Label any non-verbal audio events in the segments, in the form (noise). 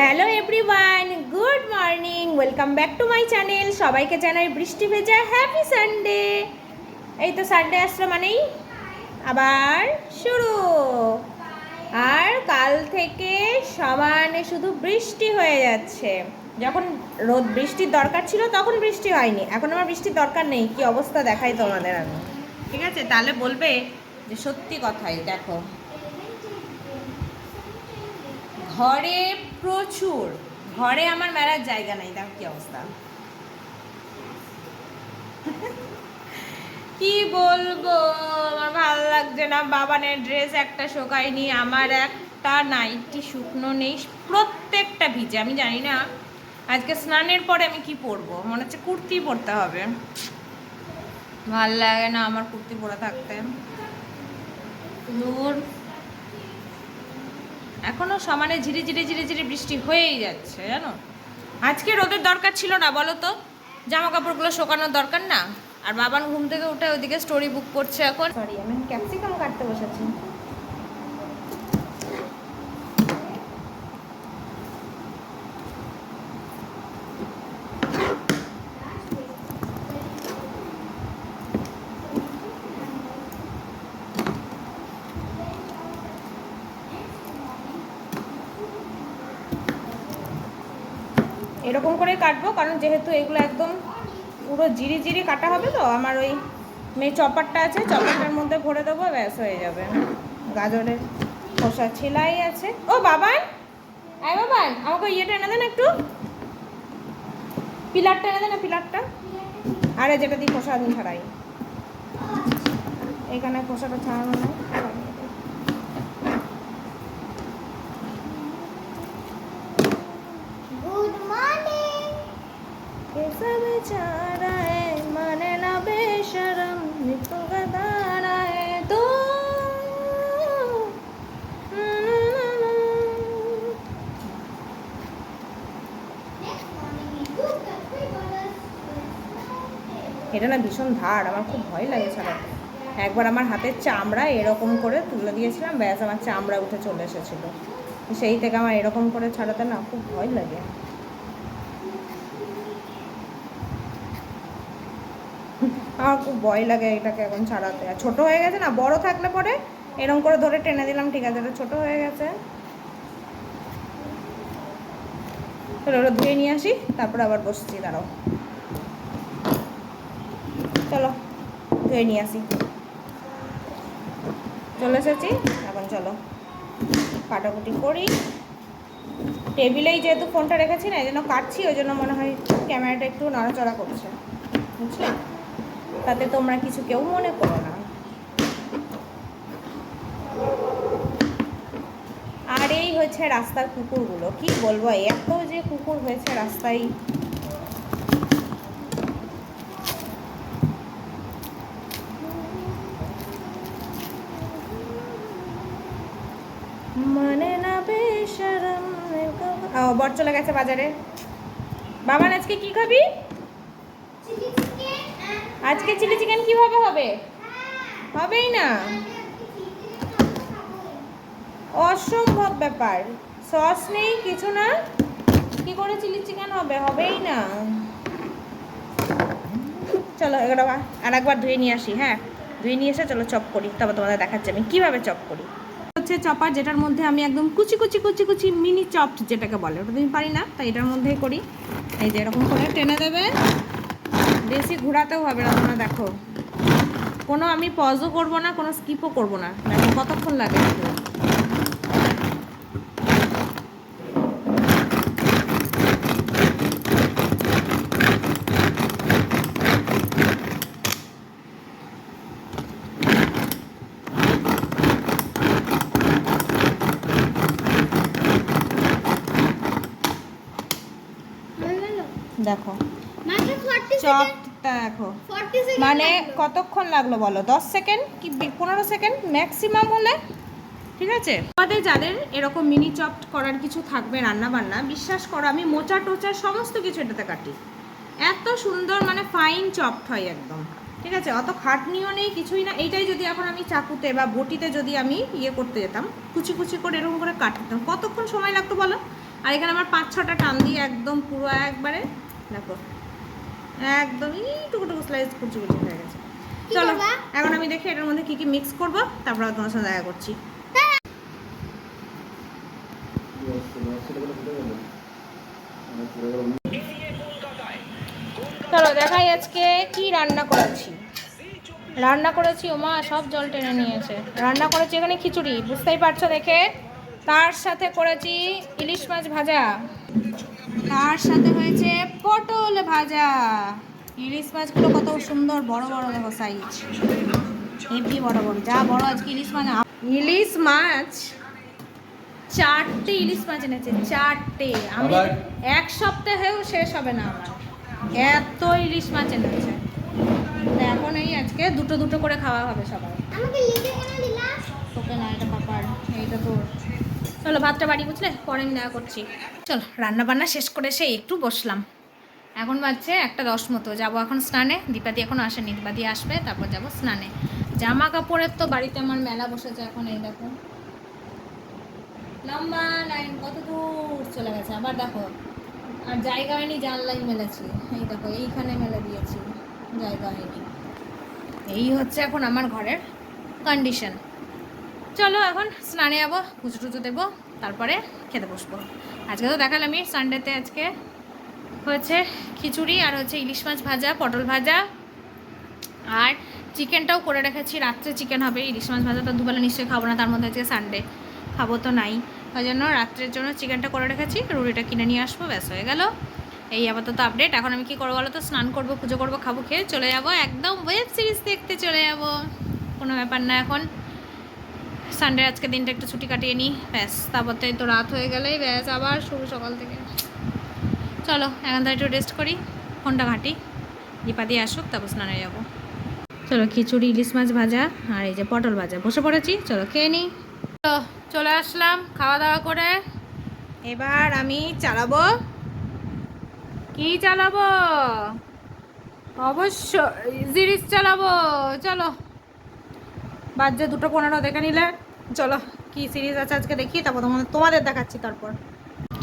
Hello everyone good morning welcome back to my channel সবাইকে জানাই বৃষ্টি ভেজা হ্যাপি সানডে এই তো সানডে আসলো মানেই আবার শুরু। আর কাল থেকে সমানে শুধু বৃষ্টি হয়ে যাচ্ছে। যখন রোদ বৃষ্টির দরকার ছিল তখন বৃষ্টি হয়নি। এখন আমার বৃষ্টির দরকার নেই, কি অবস্থা দেখাই তোমাদের আমি। ঠিক আছে, তাহলে বলবে যে সত্যি কথাই দেখো। ঘরে প্রচুর। ঘরে আমার মেলার জায়গা নাই, দেখো কি অবস্থা। (laughs) কি বলব, আমার ভালো লাগছে না। বাবানের ড্রেস একটা শোকায়নি, আমার একটা নাইটি শুকনো নেই, প্রত্যেকটা ভিজে। আমি জানি না আজকে স্নানের পরে আমি কি পরবো, মনে হচ্ছে কুর্তি পরতে হবে। ভালো লাগে না আমার কুর্তি পরে থাকতে। দূর এখনও সমানে ঝিরি ঝিরি ঝিরি ঝিরি বৃষ্টি হয়েই যাচ্ছে, জানো? আজকে রোদের দরকার ছিল না, বলো তো? জামা কাপড়গুলো শোকানোর দরকার না? আর বাবান ঘুম থেকে উঠে ওইদিকে স্টোরি বুক করছে এখন। সরি আমি ক্যাপসিকাম কাটতে বসেছি। এরকম করে কাটবো, কারণ যেহেতু এগুলো একদম পুরো জিরি জিরি কাটা হবে তো, আমার ওই মেয়ে চপারটা আছে, চপারটার মধ্যে ভরে দেবো, ব্যাস হয়ে যাবে। গাজরের খোসা ছিলাই আছে। ও, বাবান! আয় বাবান, আমাকে ইয়েটা এনে দেন একটু। পিলারটা এনে দেন না পিলারটা? আরে, যেটা দিয়ে খোসা আমি ছাড়াই। এখানে খোসাটা ছাড়ানো নেই গুড মর্নিং कैसा बेचारा है माने ना बेशरम नित्य गदारा है तो এটা না ভীষণ ধার আমার খুব ভয় লাগে ছাড়াতে একবার আমার হাতের চামড়া এরকম করে তুলে দিয়েছিলাম ব্যাস আমার চামড়া উঠে চলে এসেছিল সেই থেকে আমার এরকম করে ছাড়াতে না খুব ভয় লাগে আমার খুব ভয় লাগে এটাকে এখন ছাড়াতে। আর ছোটো হয়ে গেছে না, বড় থাকলে পরে এরকম করে ধরে টেনে দিলাম, ঠিক আছে, এটা ছোটো হয়ে গেছে। চলো, ওটা ধুয়ে নিয়ে আসি, তারপরে আবার বসছি, দাঁড়াও। চলো, ধুয়ে নিয়ে আসি। চলে এসেছি, এখন চলো, কাটাকুটি করি। টেবিলেই যেহেতু ফোনটা রেখেছি না, এই জন্য কাটছি, ওই জন্য মনে হয় ক্যামেরাটা একটু নড়াচড়া করছে। বুঝলে? তাতে তোমরা কিছু কেউ মনে করো না। আর এই হচ্ছে রাস্তার কুকুরগুলো। কি বলব, এত যে কুকুর হয়েছে রাস্তায়। মানে না বেশরম বর চলে গেছে বাজারে। বাবান, আজকে কি খাবি? আজকে চিলি চিকেন কীভাবে হবে? হবেই না। অসম্ভব ব্যাপার। সস নেই, কিছু না। কি করে চিলি চিকেন হবে? হবেই না। চলো, এগুলো আর একবার ধুয়ে নিয়ে আসি হ্যাঁ? ধুয়ে নিয়ে এসে চলো চপ করি। তবে তোমাদের দেখাচ্ছি আমি কীভাবে চপ করি। হচ্ছে চপার, যেটার মধ্যে আমি একদম কুচি কুচি কুচি কুচি মিনি চপ যেটাকে বলে। ওটা তুমি পারি না, তাই এটার মধ্যেই করি। এই যে এরকম করে টেনে দেবে। বেশি ঘোরাতেও হবে না তোমরা দেখো। কোনো আমি পজও করব না কোনো স্কিপও করব না। দেখো কতক্ষণ লাগে দেখো। দেখো মাত্র 40 সেকেন্ড চপটা দেখো। 40 সেকেন্ড মানে কতক্ষণ লাগল বলো? দশ সেকেন্ড কি পনেরো সেকেন্ড ম্যাক্সিমাম হলে? ঠিক আছে? আমাদের যাদের এরকম মিনি চপ করার কিছু থাকবে রান্না বান্না বিশ্বাস করো আমি মোচা টোচা সমস্ত কিছু এটাতে কাটি। এত সুন্দর মানে ফাইন চপড হয় একদম। ঠিক আছে? অত খাটনিও নেই কিছুই না। এইটাই যদি এখন আমি চাকুতে বা বটিতে যদি আমি ইয়ে করতে যেতাম কুচি কুচি করে এরকম করে কাটতাম কতক্ষণ সময় লাগতো বলো? আর এখানে আমার পাঁচ ছটা টান দিয়ে একদম পুরো একবারে দেখো। একদম টুকু টুকু স্লাইস কুচি কুচি হয়ে গেছে। চলো এখন আমি দেখি এটার মধ্যে কি কি মিক্স করব তারপর তোমার সাথে দেখা করছি। চলো দেখাই আজকে কি রান্না করেছি। রান্না করেছি ওমা সব জল টেনে নিয়েছে। রান্না করেছি এখানে খিচুড়ি বুঝতেই পারছ দেখে? তার সাথে করেছি ইলিশ মাছ ভাজা। তার সাথে হয়েছে পটল ভাজা। ইলিশ মাছগুলো কত সুন্দর বড় বড় দেখো সাইজ হেভি বড় বড় যা বড় আজকে ইলিশ মাছ ইলিশ মাছ? চারটে ইলিশ মাছ এনেছে চারটে। আমি? এক সপ্তাহেও শেষ হবে না আমার। এত ইলিশ মাছ এনেছে। তো এখন এই আজকে দুটো দুটো করে খাওয়া হবে সবাই। আমাকে লিখে কেন দিলা তোকে না এটা পাপার এইটা তোর। চলো ভাতটা বাড়ি বুঝলে পরে আমি দেখা করছি। চলো রান্না বান্না শেষ করে এসে একটু বসলাম। এখন বাজছে একটা দশ মতো। যাব এখন স্নানে। দীপাদি এখন আসেনি। দীপাদি আসবে, তারপর যাব স্নানে। জামা কাপড়ের তো বাড়িতে আমার মেলা বসেছে এখন, এই দেখো। লম্বা লাইন কত দূর চলে গেছে। আবার দেখো, আর জায়গা হয়নি, জানলাই মেলেছি। এই দেখো, এইখানে মেলে দিয়েছি। জায়গা হয়নি। এই হচ্ছে এখন আমার ঘরের কন্ডিশন চলো এখন স্নানে যাব, পুজো টুজো দেবো, তারপরে খেতে বসবো। আজকে তো দেখালামই সানডেতে আজকে হয়েছে খিচুড়ি আর হচ্ছে ইলিশ মাছ ভাজা, পটল ভাজা আর চিকেনটাও করে রেখেছি, রাত্রে চিকেন হবে, ইলিশ মাছ ভাজা তো দুবেলা নিশ্চয়ই খাব না, তার মধ্যে আজকে সানডে খাব তো নাই। ওই জন্য রাত্রের জন্য চিকেনটা করে রেখেছি, রুটিটা কিনে নিয়ে আসব, ব্যাস হয়ে গেল। এই আপাতত আপডেট এখন আমি কি করব বলো তো, স্নান করব, পুজো করব, খাব খেয়ে চলে যাব, একদম ওয়েব সিরিজ দেখতে চলে যাব। কোনো ব্যাপার না এখন। সানডে আজকে দিনটা একটু ছুটি কাটিয়ে নিই ব্যাস, তারপর তো রাত হয়ে গেলেই ব্যাস, আবার শুরু সকাল থেকে। চলো এখন তো একটু রেস্ট করি, ফোনটা ঘাঁটি। দীপা দিয়ে আসুক, তারপর স্নানে যাব। চলো, খিচুড়ি, ইলিশ মাছ ভাজা, আর এই যে পটল ভাজা। বসে পড়েছি, চলো, খেয়ে নিই তো, চলে আসলাম খাওয়া দাওয়া করে। এবার আমি চালাবো। কি চালাবো? অবশ্য সিরিজ চালাবো। চলো বাজে দুটো পনেরো, দেখে নিলে। চলো, কি সিরিজ আছে আজকে দেখি তারপর তোমাদের তোমাদের দেখাচ্ছি তারপর।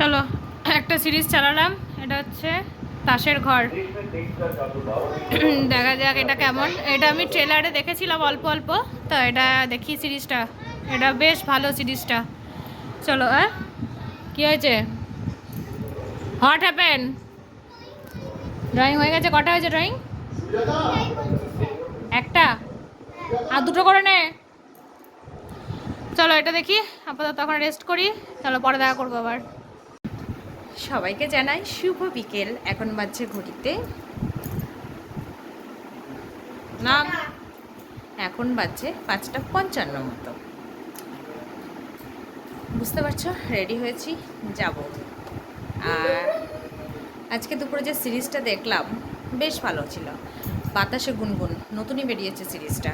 চলো, একটা সিরিজ চালালাম, এটা হচ্ছে তাসের ঘর। (clears throat) দেখা যাক এটা কেমন। এটা আমি ট্রেলারে দেখেছিলাম অল্প অল্প, তো এটা দেখি সিরিজটা এটা বেশ ভালো সিরিজটা চলো হ্যাঁ কী হয়েছে? হট হ্যাপেন ড্রয়িং হয়ে গেছে? কটা হয়েছে ড্রয়িং একটা? আর দুটো করে নে। চলো এটা দেখি, আপাতত তখন রেস্ট করি, চলো পরে দেখা করব আবার। সবাইকে জানাই শুভ বিকেল, এখন বাজছে ঘড়িতে। না, এখন বাজছে পাঁচটা পঞ্চান্ন মতো। বুঝতে পারছ? রেডি হয়েছি, যাব। আর আজকে দুপুরে যে সিরিজটা দেখলাম, বেশ ভালো ছিল। বাতাসে গুনগুন, নতুনই বেরিয়েছে সিরিজটা।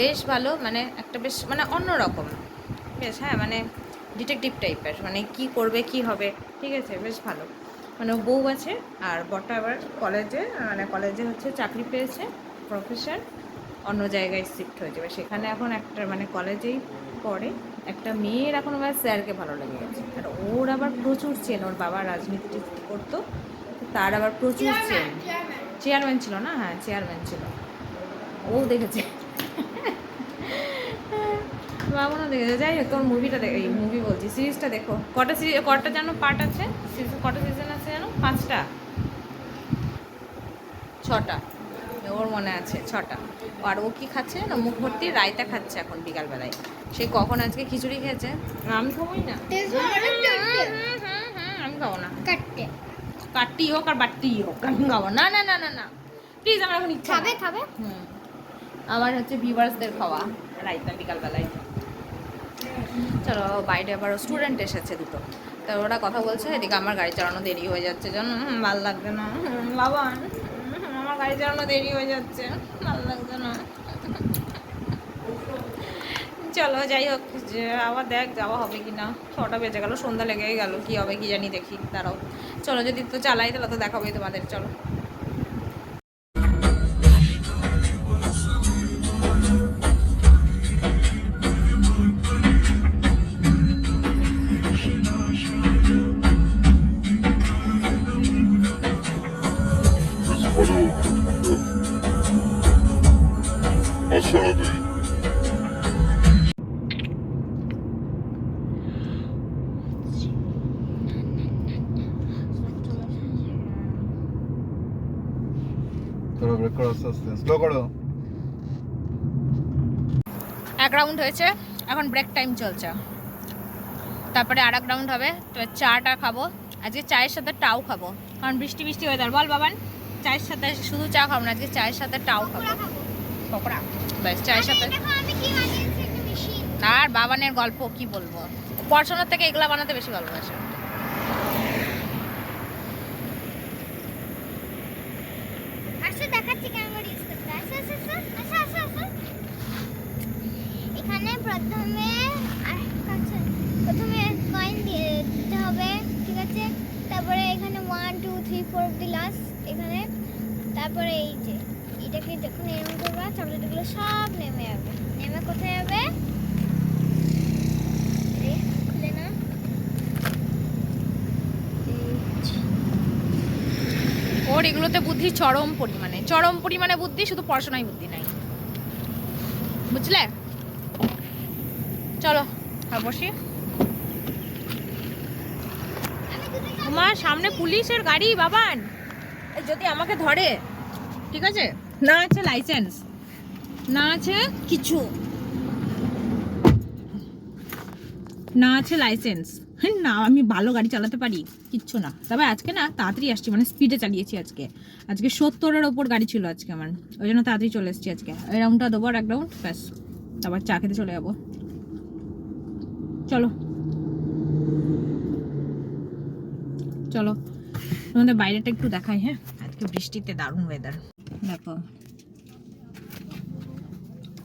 বেশ ভালো মানে একটা বেশ মানে অন্যরকম। বেশ হ্যাঁ মানে ডিটেকটিভ টাইপের মানে কি করবে কি হবে ঠিক আছে বেশ ভালো। মানে বউ আছে আর বরটা আবার কলেজে মানে কলেজে হচ্ছে চাকরি পেয়েছে প্রফেশন অন্য জায়গায় শিফট হয়ে যাবে সেখানে এখন একটা মানে কলেজেই পড়ে। একটা মেয়ের এখন আমার স্যারকে ভালো লেগে গেছে আর ওর আবার প্রচুর চেন ওর বাবা রাজনীতি করতো তার আবার প্রচুর চেন। চেয়ারম্যান ছিল না হ্যাঁ চেয়ারম্যান ছিল। ও দেখেছে। বাবনও দেখেছে যাই হোক তোর মুভিটা দেখ এই মুভি বলছি সিরিজটা দেখো। কটা সিরিজ কটা যেন পার্ট আছে? সিরিজ কটা সিজন আছে যেন? পাঁচটা? ছটা। ওর মনে আছে ছটা। আর ও কি খাচ্ছে না মুখ ভর্তি রায়তা খাচ্ছে এখন বিকালবেলায়। সে কখন আজকে খিচুড়ি খেয়েছে? আমি খাবোই না। আমি খাব না। কাটতে। হোক আর বাট্টি হোক আমি খাব না। না না না না। প্লিজ আমার এখন ইচ্ছা খাবে খাবে? হুম। আমার হচ্ছে ভিউয়ার্সদের খাওয়া রাইতা বিকালবেলায়। চলো বাইরে আবার স্টুডেন্ট এসেছে দুটো। তা ওরা কথা বলছে এদিকে আমার গাড়ি চালানো দেরি হয়ে যাচ্ছে। হুম, ভালো লাগছে না। বাবা আমার গাড়ি চালানো দেরি হয়ে যাচ্ছে। ভালো লাগছে না। চলো যাই হোক যে আবার দেখ যাওয়া হবে কি না। ছটা বেজে গেল সন্ধ্যা লেগেই গেল কি হবে কি জানি দেখি তারাও চলো যদি তো চালাই তাহলে তো দেখাবোই তোমাদের চলো। স্লো করো এক রাউন্ড হয়েছে, এখন ব্রেক টাইম চলছে। তারপরে আর এক রাউন্ড হবে, তো চাটা খাব। আজকে চায়ের সাথে টাও খাব। কারণ বৃষ্টি বৃষ্টি ওয়েদার বল বাবান। চায়ের সাথে শুধু চা খাব না, আজকে চায়ের সাথে টাও খাব। পকোড়া। ব্যাস, চায়ের সাথে। আর বাবানের গল্প কি বলব? পড়াশোনার থেকে এগুলা বানাতে বেশি ভালোবাসে আসো দেখাচ্ছি কেমন ইউজ করতে আসো আসো আসো আসো আসো আসো এখানে প্রথমে। প্রথমে কয়েন দিয়ে দিতে হবে, ঠিক আছে? তারপরে এখানে ওয়ান টু থ্রি ফোর অব্দি লাস্ট এখানে। তারপরে এই যে, এটাকে যখন এরকম করবা চকলেটগুলো সব নেমে যাবে। নেমে কোথায় যাবে? ওর এগুলোতে বুদ্ধি চরম পরিমাণে। চরম পরিমাণে বুদ্ধি, শুধু পড়াশোনায় বুদ্ধি নাই। বুঝলে? চলো বসি। মা সামনে পুলিশের গাড়ি, বাবান। যদি আমাকে ধরে, ঠিক আছে? না আছে লাইসেন্স না আছে কিছু, না আছে লাইসেন্স না, আমি ভালো গাড়ি চালাতে পারি, কিচ্ছু না। তবে আজকে না, তাড়াতাড়ি আসছি মানে স্পিডে চালিয়েছি আজকে। আজকে সত্তরের ওপর গাড়ি ছিল আজকে আমার। ওই জন্য তাড়াতাড়ি চলে এসেছি আজকে। এই রাউন্ডটা দেবো আর এক রাউন্ড ব্যাস। তারপর চা খেতে চলে যাব। চলো। চলো। তোমাদের বাইরেটা একটু দেখাই হ্যাঁ? আজকে বৃষ্টিতে দারুণ ওয়েদার দেখো।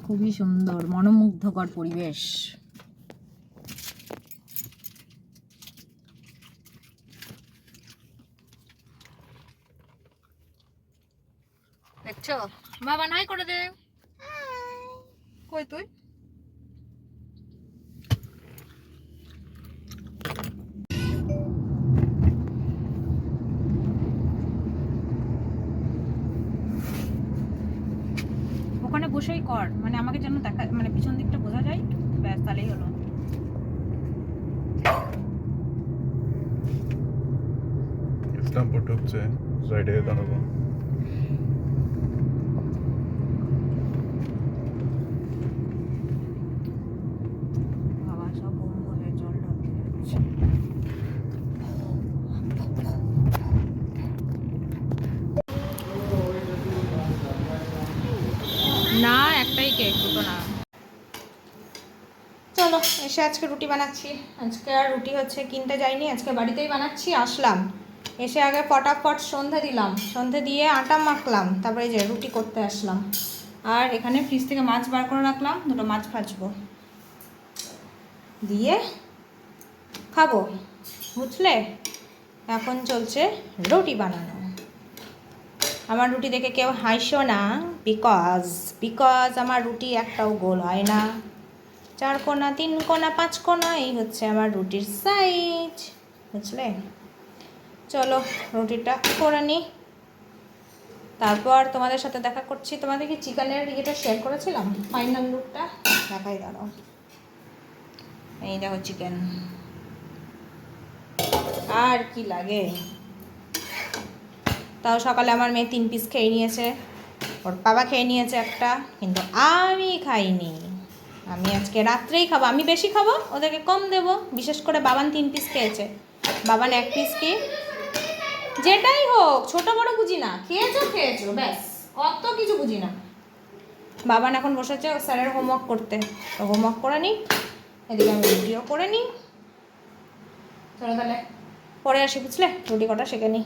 খুবই সুন্দর মনোমুগ্ধকর পরিবেশ। দেখছ? বাবা নাই করে দে। কই তুই ওখানে বসেই কর মানে আমাকে যেন দেখা মানে পিছন দিকটা বোঝা যায় ব্যাস তাহলেই হলো ইসলামপুর ঢুকছে সাইডে দাঁড়াবো। না একটাই কেক দুটো না। চলো এসে আজকে রুটি বানাচ্ছি। আজকে আর রুটি হচ্ছে কিনতে যাইনি আজকে বাড়িতেই বানাচ্ছি আসলাম। এসে আগে ফটাফট সন্ধে দিলাম। সন্ধে দিয়ে আটা মাখলাম, তারপরে এই যে রুটি করতে আসলাম। আর এখানে ফ্রিজ থেকে মাছ বার করে রাখলাম, দুটো মাছ ভাজবো। দিয়ে খাব, বুঝলে? এখন চলছে রুটি বানানো। আমার রুটি দেখে কেউ হাসো না বিকজ বিকজ আমার রুটি একটাও গোল হয় না। চার কোনা, তিন কোনা, পাঁচ কোনা, এই হচ্ছে আমার রুটির সাইজ বুঝলে? চলো, রুটিটা করে নিই। তারপর তোমাদের সাথে দেখা করছি। তোমাদের কি চিকেনের ইয়েটা শেয়ার করেছিলাম? ফাইনাল লুকটা দেখাই দাঁড়াও। এই দেখো চিকেন আর কি লাগে? তাও সকালে আমার মেয়ে তিন পিস খেয়ে নিয়েছে। ওর বাবা খেয়ে নিয়েছে একটা, কিন্তু আমি খাইনি। আমি আজকে রাত্রেই খাব। আমি বেশি খাব, ওদেরকে কম দেবো। বিশেষ করে বাবান তিন পিস খেয়েছে। বাবান এক পিস কি? যেটাই হোক ছোট বড় বুঝি না। খেয়েছো খেয়েছো ব্যাস। অত কিছু বুঝি না। বাবান এখন বসেছে স্যারের হোমওয়ার্ক করতে। তো হোমওয়ার্ক করে নিই এদিকে আমি ভিডিও করে নিই চলো তাহলে। পরে আসি বুঝলে? রুটি কটা শেখে নিই